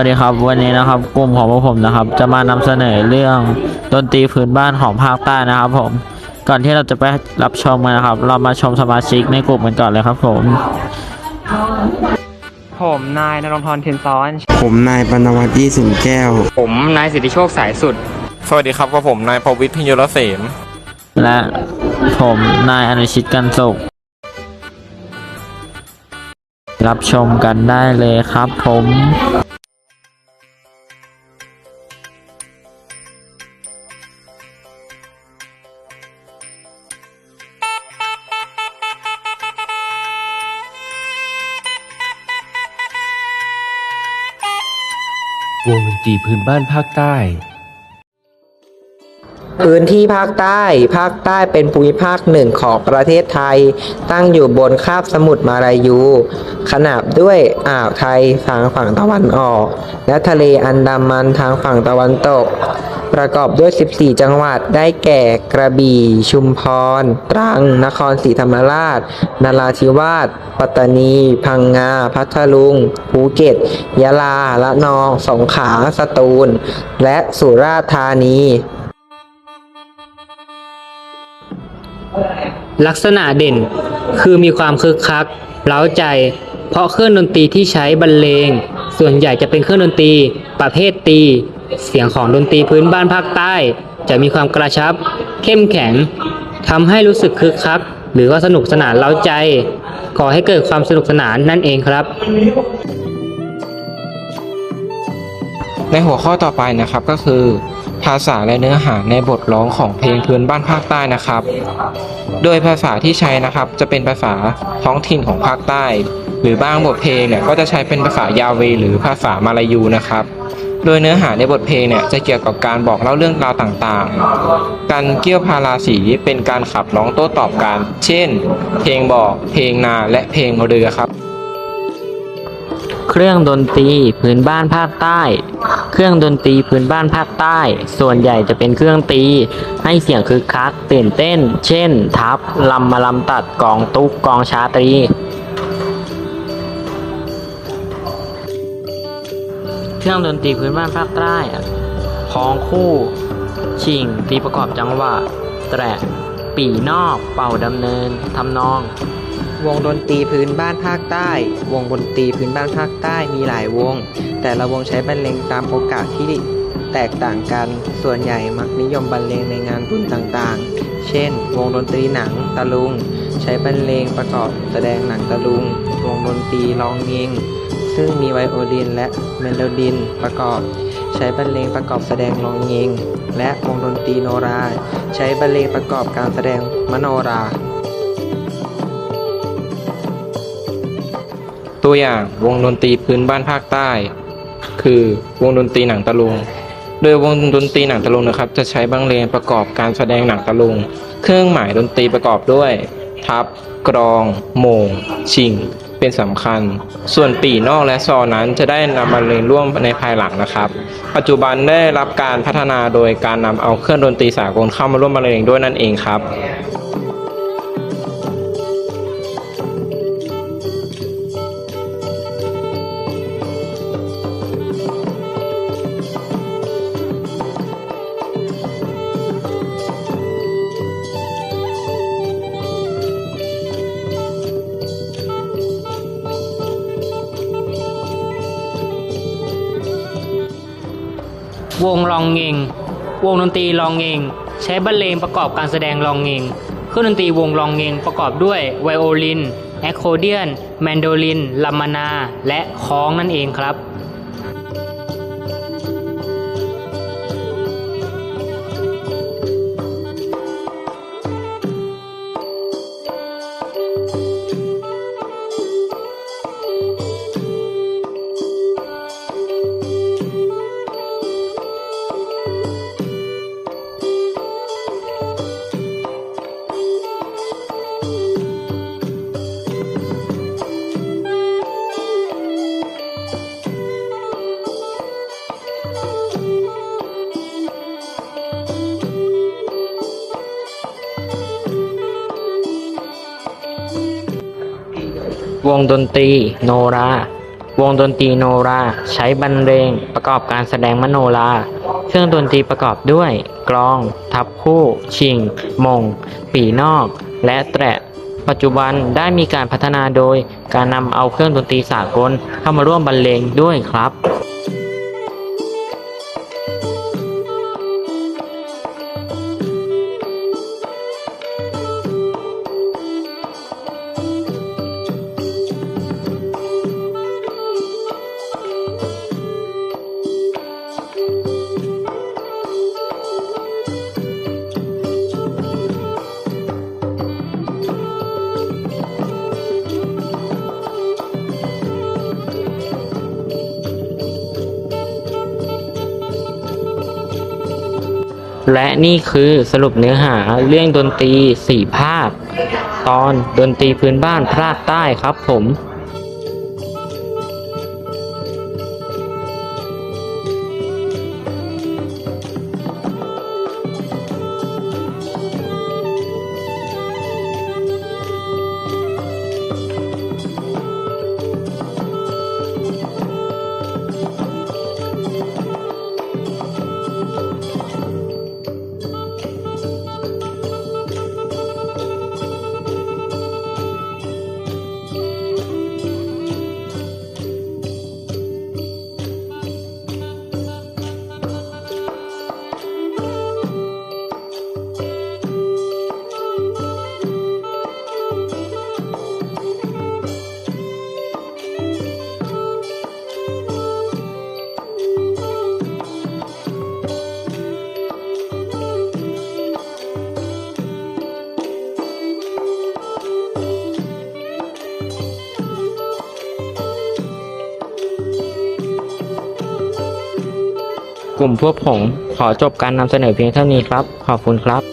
วัสดีครับวันนี้นะครับกลุ่มของพวกผมนะครับ จะมานำเสนอเรื่องดนตรีพื้นบ้านของภาคใต้นะครับผมก่อนที่เราจะไปรับชมกันนะครับ เรามาชมสมาชิกในกลุ่มกันก่อนเลยครับผม ผมนายนรงค์ธรเทียนซ้อน ผมนายปนวัตยี่สิงแก้ว ผมนายสิทธิโชคสายสุด สวัสดีครับกับผมนายพวิทย์พิญโยรเสมและผมนายอนุชิตกันสุขรับชมกันได้เลยครับผม วงดนตรีพื้นบ้านภาคใต้ พื้นที่ภาคใต้ ภาคใต้เป็นภูมิภาคหนึ่งของประเทศไทย ตั้งอยู่บนคาบสมุทรมาลายู ขนาบด้วยอ่าวไทยทางฝั่งตะวันออก และทะเลอันดามันทางฝั่งตะวันตก ประกอบด้วย 14 จังหวัดได้แก่กระบี่ ชุมพร ตรัง นครศรีธรรมราช นราธิวาส ปัตตานี พังงา พัทลุง ภูเก็ต ยะลา ละนอง สงขลา สตูล และสุราษฎร์ธานี ลักษณะเด่นคือมีความคึกคักเร้าใจ เพราะเครื่องดนตรีที่ใช้บรรเลง ส่วนใหญ่จะเป็นเครื่องดนตรีประเภทตี เสียงของดนตรีพื้นบ้านภาคใต้ จะมีความกระชับ เข้มแข็งทำให้รู้สึกคึกคัก หรือว่าสนุกสนานเร้าใจก่อให้เกิดความสนุกสนานนั่นเองครับ ในหัวข้อต่อไปนะครับก็คือ ภาษาและเนื้อหาในบทร้องของเพลงพื้นบ้านภาคใต้นะครับ โดยภาษาที่ใช้นะครับจะเป็นภาษาท้องถิ่นของภาคใต้ หรือบางบทเพลงเนี่ยก็จะใช้เป็นภาษายาเว หรือภาษามาลายูนะครับ โดยเนื้อหาในบทเพลงเนี่ยจะเกี่ยวกับการบอกเล่าเรื่องราวต่างๆ การเกี่ยวพาราสีเป็นการขับร้องโต้ตอบกัน เช่น เพลงบอก เพลงนา และเพลงเรือครับ เครื่องดนตรีพื้นบ้านภาคใต้ เครื่องดนตรีพื้นบ้านภาคใต้ ส่วนใหญ่จะเป็นเครื่องตี ให้เสียงคึกคักตื่นเต้น เช่น ทับลำมาลำตัดกองตุ๊กกองชาตรี เครื่องดนตรีพื้นบ้านภาคใต้อะพ้องคู่ชิงตีประกอบจังหวะแตรปีนอกเป่าดำเนินทำนอง วงดนตรีพื้นบ้านภาคใต้ วงดนตรีพื้นบ้านภาคใต้มีหลายวง แต่ละวงใช้บรรเลงตามโอกาสที่แตกต่างกัน ส่วนใหญ่มักนิยมบรรเลงในงานบุญต่างๆ เช่น วงดนตรีหนังตะลุง ใช้บรรเลงประกอบแสดงหนังตะลุง วงดนตรีร้องเงงซึ่งมีไวโอลินและเมโลดินประกอบ ใช้บรรเลงประกอบแสดงร้องเงงและวงดนตรีโนรา ใช้บรรเลงประกอบการแสดงมโนรา ตัวอย่างวงดนตรีพื้นบ้านภาคใต้ คือวงดนตรีหนังตะลุง โดยวงดนตรีหนังตะลุงนะครับ จะใช้บรรเลงประกอบการแสดงหนังตะลุง เครื่องหมายดนตรีประกอบด้วย ทับ กรองโมง ชิง เป็นสำคัญ ส่วนปีนอกและซอนั้นจะได้นำบรรเลงร่วมในภายหลังนะครับ ปัจจุบันได้รับการพัฒนาโดยการนำเอาเครื่องดนตรีสากลเข้ามาร่วมบรรเลงด้วยนั่นเองครับ วงลองเงง วงดนตรีลองเงง ใช้บรรเลงประกอบการแสดงลองเงงเครื่องดนตรีวงลองเงงประกอบด้วยไวโอลิน แอคโคเดียน แมนโดลิน ลัมมานา และค้องนั่นเองครับ วงดนตรี โนรา วงดนตรีโนรา ใช้บรรเลงประกอบการแสดงมโนรา เครื่องดนตรีประกอบด้วย กลอง ทับคู่ ชิง มง ปีนอก และแตระปัจจุบันได้มีการพัฒนาโดยการนำเอาเครื่องดนตรีสากลเข้ามาร่วมบรรเลงด้วยครับ และนี่คือสรุปเนื้อหาเรื่องดนตรีสี่ภาค ตอนดนตรีพื้นบ้านภาคใต้ครับผม กลุ่มพวกผมขอจบการนำเสนอเพียงเท่านี้ครับ ขอบคุณครับ